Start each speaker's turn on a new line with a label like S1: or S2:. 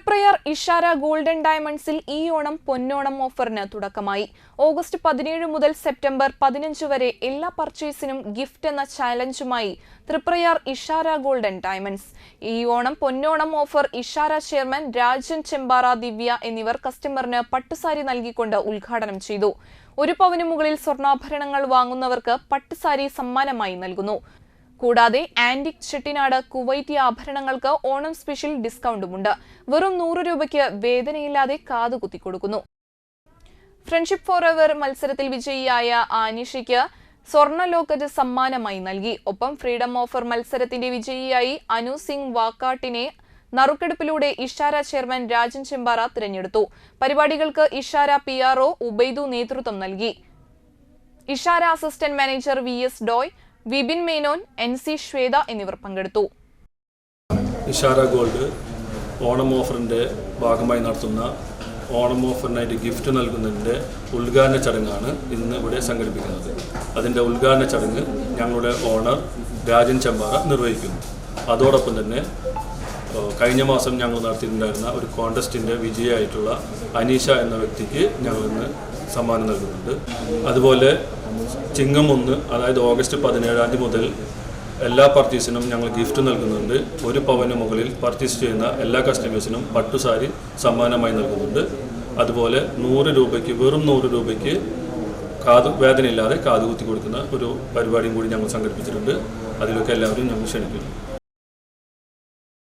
S1: Triprayar Ishara golden ഡയമണ്ട്സിൽ ഈ ഓണം പൊന്നോണം ഓഫറിന് തുടക്കമായി. ഓഗസ്റ്റ് പതിനേഴ് മുതൽ സെപ്റ്റംബർ പതിനഞ്ച് വരെ എല്ലാ പർച്ചേസിനും ഗിഫ്റ്റ് എന്ന ചാലഞ്ചുമായി തൃപ്രയാർ ഇഷാര ഗോൾഡൻ ഡയമണ്ട്സ്. ഈ ഓണം പൊന്നോണം ഓഫർ ഇഷാര ചെയർമാൻ രാജൻ ചെമ്പാറ ദിവ്യ എന്നിവർ കസ്റ്റമറിന് പട്ടുസാരി നൽകിക്കൊണ്ട് ഉദ്ഘാടനം ചെയ്തു. ഒരു പവന് മുകളിൽ സ്വർണാഭരണങ്ങൾ വാങ്ങുന്നവർക്ക് പട്ടുസാരി സമ്മാനമായി നൽകുന്നു. കൂടാതെ ആന്റിക് ചെട്ടിനാട് കുവൈറ്റി ആഭരണങ്ങൾക്ക് ഓണം സ്പെഷ്യൽ ഡിസ്കൗണ്ടുമുണ്ട്. വെറും നൂറ് രൂപയ്ക്ക് വേദനയില്ലാതെ കാതുകുത്തി കുത്തിക്കൊടുക്കുന്നു ഫ്രണ്ട്ഷിപ്പ് ഫോർ എവർ മത്സരത്തിൽ വിജയിയായ ആനിഷയ്ക്ക് സ്വർണ ലോക്കറ്റ് സമ്മാനമായി നൽകി. ഒപ്പം ഫ്രീഡം ഓഫർ മത്സരത്തിന്റെ വിജയിയായി അനു സിംഗ് വാക്കാട്ടിനെ നറുക്കെടുപ്പിലൂടെ ഇഷാര ചെയർമാൻ രാജൻ ചെമ്പാറ തിരഞ്ഞെടുത്തു. പരിപാടികൾക്ക് Ishara P R O Ubaidu നേതൃത്വം നൽകി. Ishara assistant manager V S Doy Vipin Menon N C Shweta എന്നിവർ പങ്കെടുത്തു.
S2: ഇഷാര ഗോൾഡ് ഓണം ഓഫറിന്റെ ഭാഗമായി നടത്തുന്ന ഓണം ഓഫറിനായിട്ട് ഗിഫ്റ്റ് നൽകുന്നതിന്റെ ഉദ്ഘാടന ചടങ്ങാണ് ഇന്ന് ഇവിടെ സംഘടിപ്പിക്കുന്നത്. അതിന്റെ ഉദ്ഘാടന ചടങ്ങ് ഞങ്ങളുടെ ഓണർ രാജൻ ചെമ്പാറ നിർവഹിക്കുന്നു. അതോടൊപ്പം തന്നെ കഴിഞ്ഞ മാസം ഞങ്ങൾ നടത്തിയിട്ടുണ്ടായിരുന്ന ഒരു കോൺടെസ്റ്റിന്റെ വിജയമായിട്ടുള്ള അനീഷ എന്ന വ്യക്തിക്ക് ഞങ്ങൾ ഇന്ന് സമ്മാനം നൽകുന്നുണ്ട്. അതുപോലെ ചിങ്ങം ഒന്ന് അതായത് ഓഗസ്റ്റ് പതിനേഴാം തീയതി മുതൽ എല്ലാ പർച്ചേസിനും ഞങ്ങൾ ഗിഫ്റ്റ് നൽകുന്നുണ്ട്. ഒരു പവന് മുകളിൽ പർച്ചേസ് ചെയ്യുന്ന എല്ലാ കസ്റ്റമേഴ്സിനും പട്ടുസാരി സമ്മാനമായി നൽകുന്നുണ്ട്. അതുപോലെ നൂറ് രൂപയ്ക്ക് വെറും നൂറ് രൂപയ്ക്ക് കാത് വേദനയില്ലാതെ കാതുകുത്തി കൊടുക്കുന്ന ഒരു പരിപാടിയും കൂടി ഞങ്ങൾ സംഘടിപ്പിച്ചിട്ടുണ്ട്. അതിലൊക്കെ എല്ലാവരും ഞങ്ങൾ ക്ഷണിക്കുന്നു.